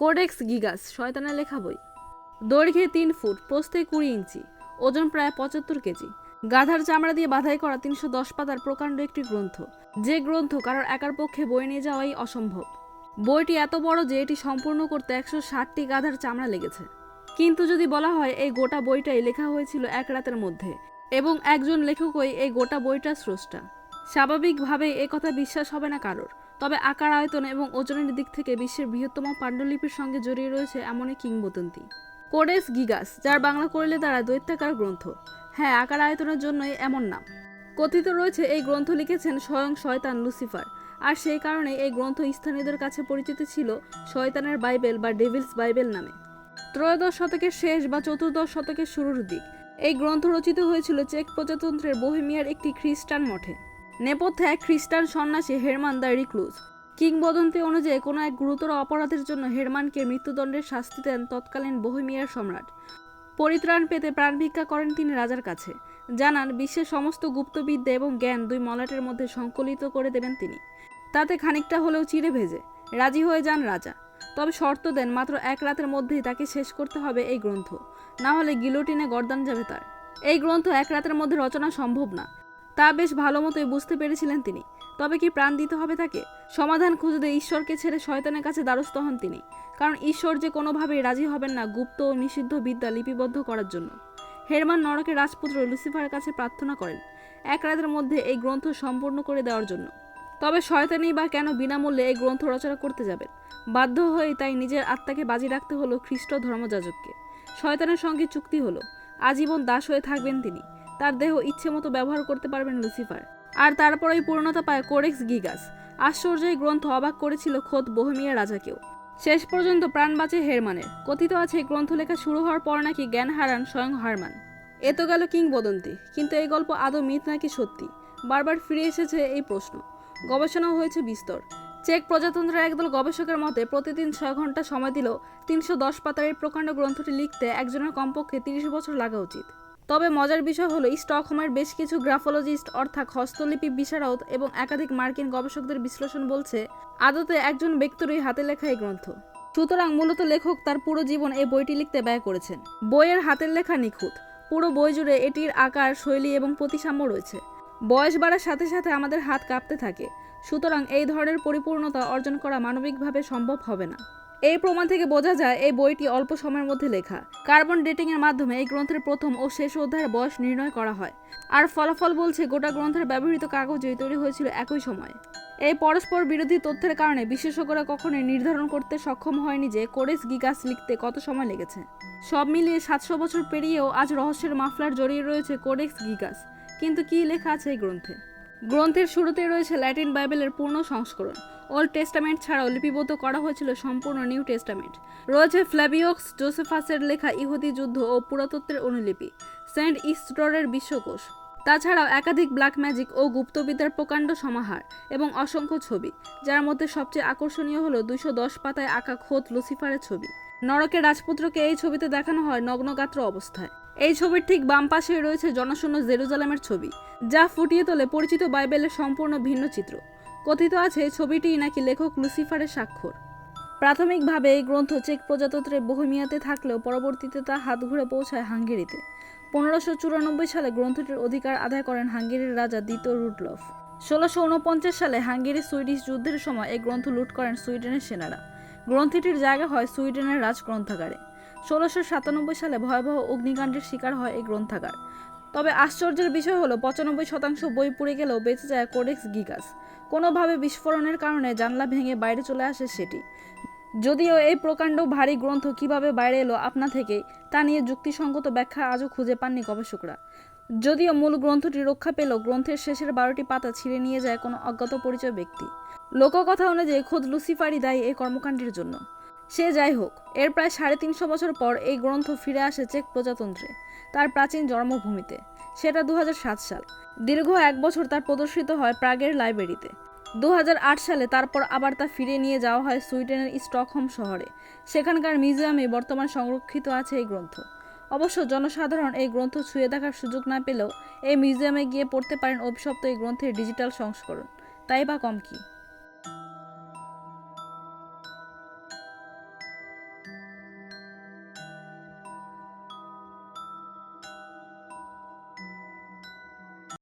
Codex গিগাস শয়তানের লেখা বই। দৈর্ঘ্যে তিন ফুট, প্রস্থে কুড়ি ইঞ্চি, ওজন প্রায় পঁচাত্তর কেজি। গাধার চামড়া দিয়ে বাধাই করা তিনশো দশ পাতার প্রকাণ্ড একটি গ্রন্থ। যে গ্রন্থ কারোর একার পক্ষে বই নিয়ে যাওয়াই অসম্ভব। বইটি এত বড় যে এটি সম্পূর্ণ করতে একশো ষাটটি গাধার চামড়া লেগেছে। কিন্তু যদি বলা হয় এই গোটা বইটাই লেখা হয়েছিল এক রাতের মধ্যে, এবং একজন লেখকই এই গোটা বইটার স্রষ্টা। স্বাভাবিকভাবেই কথা বিশ্বাস হবে না কারোর। তবে আকার, আয়তন এবং ওজনের দিক থেকে বিশ্বের বৃহত্তম পাণ্ডুলিপির সঙ্গে জড়িয়ে রয়েছে এমনই কিংবদন্তি। কোডেস গিগাস, যার বাংলা করলে তারা দৈত্যাকার গ্রন্থ। হ্যাঁ আকার, আয়তনের জন্যই এমন নাম। কথিত রয়েছে, এই গ্রন্থ লিখেছেন স্বয়ং শয়তান লুসিফার। আর সেই কারণে এই গ্রন্থ স্থানীয়দের কাছে পরিচিত ছিল শয়তানের বাইবেল বা ডেভিলস বাইবেল নামে। ত্রয়োদশ শতকের শেষ বা চতুর্দশ শতকের শুরুর দিক। এই গ্রন্থ রচিত হয়েছিল চেক প্রজাতন্ত্রের বহিমিয়ার একটি খ্রিস্টান মঠে। নেপথ্যে এক খ্রিস্টান সন্ন্যাসী হেরমান দ্য রিক্লুজ। কিংবদন্তি অনুযায়ী কোনো এক গুরুতর অপরাধের জন্য হেরমানকে মৃত্যুদণ্ডের শাস্তি দেন তৎকালীন বহিমিয়ার সম্রাট। পরিত্রাণ পেতে প্রাণ ভিক্ষা করেন তিনি রাজার কাছে। জানান, বিশ্বের সমস্ত গুপ্তবিদ্যা এবং জ্ঞান দুই মলাটের মধ্যে সংকলিত করে দেবেন তিনি। তাতে খানিকটা হলেও চিড়ে ভেজে। রাজি হয়ে যান রাজা। তবে শর্ত দেন, মাত্র এক রাতের মধ্যেই তাকে শেষ করতে হবে এই গ্রন্থ। না হলে গিলোটিনে গর্দান যাবে তার। এই গ্রন্থ এক রাতের মধ্যে রচনা সম্ভব না। তা বেশ ভালো মতোই বুঝতে পেরেছিলেন তিনি। তবে কি প্রাণ দিতে হবে তাকে? সমাধান খুঁজতে ঈশ্বরকে ছেড়ে শয়তানের কাছে দ্বারস্থ হন তিনি। কারণ ঈশ্বর যে কোনোভাবেই রাজি হবেন না গুপ্ত ও নিষিদ্ধ বিদ্যা লিপিবদ্ধ করার জন্য। হেরমান নরকের রাজপুত্র লুসিফারের কাছে প্রার্থনা করেন, এক রাতের মধ্যে এই গ্রন্থ সম্পূর্ণ করে দেওয়ার জন্য। তবে শয়তানি বা কেন বিনামূল্যে এই গ্রন্থ রচনা করতে যাবেন? বাধ্য হয়ে তাই নিজের আত্মাকে বাজি রাখতে হলো খ্রিস্ট ধর্মযাজককে। শয়তানের সঙ্গে চুক্তি হলো, আজীবন দাস হয়ে থাকবেন তিনি। তার দেহ ইচ্ছে মতো ব্যবহার করতে পারবেন লুসিফার। আর তারপরেই পূর্ণতা পায় কোরেক্স গিগাস। আশ্চর্য এই গ্রন্থ অবাক করেছিল খোদ বহমিয়া রাজাকেও। শেষ পর্যন্ত প্রাণ বাঁচে হেরমানের। কথিত আছে গ্রন্থ লেখা শুরু হওয়ার পর নাকি জ্ঞান হারান স্বয়ং হারমান। এ তো গেল কিংবদন্তি, কিন্তু এই গল্প আদৌ মিথ নাকি সত্যি? বারবার ফিরে এসেছে এই প্রশ্ন। গবেষণাও হয়েছে বিস্তর। চেক প্রজাতন্ত্রের একদল গবেষকের মতে, প্রতিদিন ছয় ঘণ্টা সময় দিলেও তিনশো দশ পাতার এই প্রকাণ্ড গ্রন্থটি লিখতে একজনের কমপক্ষে তিরিশ বছর লাগা উচিত। তবে মজার বিষয় হলো, স্টকহোমের বেশ কিছু গ্রাফোলজিস্ট অর্থাৎ হস্তলিপি বিশারদ এবং একাধিক মার্কিন গবেষকদের বিশ্লেষণ বলছে, আদতে একজন ব্যক্তিরই হাতে লেখা এই গ্রন্থ। সুতরাং মূলত লেখক তার পুরো জীবন এই বইটি লিখতে ব্যয় করেছেন। বইয়ের হাতের লেখা নিখুঁত। পুরো বই জুড়ে এটির আকার, শৈলী এবং প্রতিসাম্য রয়েছে। বয়স বাড়ার সাথে সাথে আমাদের হাত কাঁপতে থাকে। সুতরাং এই ধরনের পরিপূর্ণতা অর্জন করা মানবিকভাবে সম্ভব হবে না। এই প্রমাণ থেকে বোঝা যায় এই বইটি অল্প সময়ের মধ্যে লেখা। কার্বন ডেটিং এর মাধ্যমে এই গ্রন্থের প্রথম ও শেষ অধ্যায়ের বয়স নির্ণয় করা হয়। আর ফলাফল বলছে, গোটা গ্রন্থের ব্যবহৃত কাগজই তৈরি হয়েছিল একই সময়ে। এই পরস্পর বিরোধী তথ্যের কারণে বিশেষজ্ঞরা কখনোই নির্ধারণ করতে সক্ষম হয়নি যে কোরেস গিগাস লিখতে কত সময় লেগেছে। সব মিলিয়ে সাতশো বছর পেরিয়েও আজ রহস্যের মাফলার জড়িয়ে রয়েছে কোরেক্স গিগাস। কিন্তু কি লেখা আছে এই গ্রন্থে? গ্রন্থের শুরুতে রয়েছে ল্যাটিন বাইবেলের পূর্ণ সংস্করণ। ওল্ড টেস্টামেন্ট ছাড়াও লিপিবদ্ধ করা হয়েছিল সম্পূর্ণ নিউ টেস্টামেন্ট। রয়েছে ফ্ল্যাবিওক্স জোসেফাসের লেখা ইহুদি যুদ্ধ ও পুরাতত্ত্বের অনুলিপি, সেন্ট ইস্টরের বিশ্বকোষ। তাছাড়াও একাধিক ব্ল্যাক ম্যাজিক ও গুপ্তবিদ্যার প্রকাণ্ড সমাহার এবং অসংখ্য ছবি, যার মধ্যে সবচেয়ে আকর্ষণীয় হলো দুইশো দশ পাতায় আঁকা খোদ লুসিফারের ছবি। নরকের রাজপুত্রকে এই ছবিতে দেখানো হয় নগ্নগাত্র অবস্থায়। এই ছবির ঠিক বাম পাশে রয়েছে জনশূন্য জেরুজালেমের ছবি, যা ফুটিয়ে তোলে পরিচিত বাইবেলের সম্পূর্ণ ভিন্ন চিত্র। কথিত আছে এই ছবিটিই নাকি লেখক লুসিফারের স্বাক্ষর। প্রাথমিকভাবে এই গ্রন্থ চেক প্রজাতন্ত্রের বহিমিয়াতে থাকলেও পরবর্তীতে তা হাত ঘুরে পৌঁছায় হাঙ্গেরিতে। পনেরোশো চুরানব্বই সালে গ্রন্থটির অধিকার আদায় করেন হাঙ্গেরির রাজা দ্বিতীয় রুডলফ। ষোলোশো উনপঞ্চাশ সালে হাঙ্গেরি সুইডিশ যুদ্ধের সময় এই গ্রন্থ লুট করেন সুইডেনের সেনারা। গ্রন্থটির জায়গা হয় সুইডেনের রাজগ্রন্থাগারে। ষোলোশো সাতানব্বই সালে ভয়াবহ অগ্নিকাণ্ডের শিকার হয় এই গ্রন্থাগার। তবে আশ্চর্যের বিষয় হলো, পঁচানব্বই শতাংশ বই পুড়ে গেলেও বেঁচে যায় কোডেক্স গিগাস। কোনোভাবে বিস্ফোরণের কারণে জানলা ভেঙে বাইরে চলে আসে সেটি। যদিও এই প্রকাণ্ড ভারী গ্রন্থ কীভাবে বাইরে এলো আপনা থেকেই, তা নিয়ে যুক্তিসঙ্গত ব্যাখ্যা আজও খুঁজে পাননি গবেষকরা। যদিও মূল গ্রন্থটি রক্ষা পেলেও গ্রন্থের শেষের বারোটি পাতা ছিঁড়ে নিয়ে যায় কোনো অজ্ঞাত পরিচয় ব্যক্তি। লোককথা অনুযায়ী খোদ লুসিফারই দায়ী এই কর্মকাণ্ডের জন্য। সে যাই হোক, এর প্রায় সাড়ে তিনশো বছর পর এই গ্রন্থ ফিরে আসে চেক প্রজাতন্ত্রে, তার প্রাচীন জন্মভূমিতে। সেটা দু হাজার সাত সাল। দীর্ঘ এক বছর তার প্রদর্শিত হয় প্রাগের লাইব্রেরিতে। দু হাজার আট সালে তারপর আবার তা ফিরে নিয়ে যাওয়া হয় সুইডেনের স্টকহোম শহরে। সেখানকার মিউজিয়ামে বর্তমান সংরক্ষিত আছে এই গ্রন্থ। অবশ্য জনসাধারণ এই গ্রন্থ ছুঁয়ে দেখার সুযোগ না পেলেও এই মিউজিয়ামে গিয়ে পড়তে পারেন অভিশপ্ত এই গ্রন্থের ডিজিটাল সংস্করণ। তাই বা কম কি?